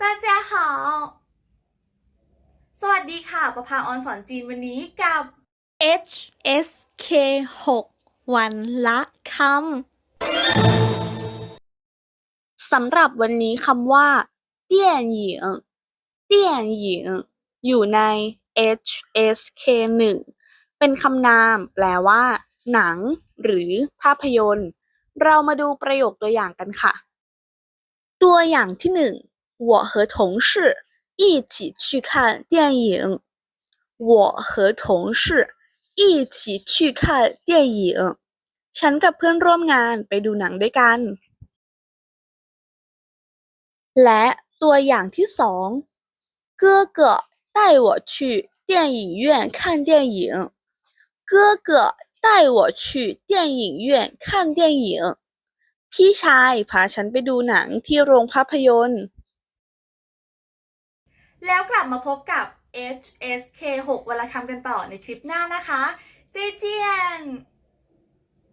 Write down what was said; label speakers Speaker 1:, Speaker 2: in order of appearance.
Speaker 1: ตาเจ้าหาสวัสดีค่ะ ประภาออนสอนจีนวันนี้กับ
Speaker 2: HSK 6 วันละคำสำหรับวันนี้คำว่าเตี้ยนหญิงเตี้ยนหญิงอยู่ใน HSK 1 เป็นคำนามแปลว่า หนัง หรือภาพยนตร์ เรามาดูประโยคตัวอย่างกันค่ะ ตัวอย่างที่หนึ่ง 我和同事一起去看电影我和同事一起去看电影ฉันกับเพื่อนร่วมงานไปดูหนังด้วยกัน และตัวอย่างที่สอง哥哥带我去电影院看电影哥哥带我去电影院看电影พี่ชายพาฉันไปดูหนังที่โรงภาพยนตร์
Speaker 1: แล้วกลับมาพบกับ HSK 6วันละคำกันต่อในคลิปหน้านะคะ เจเจีย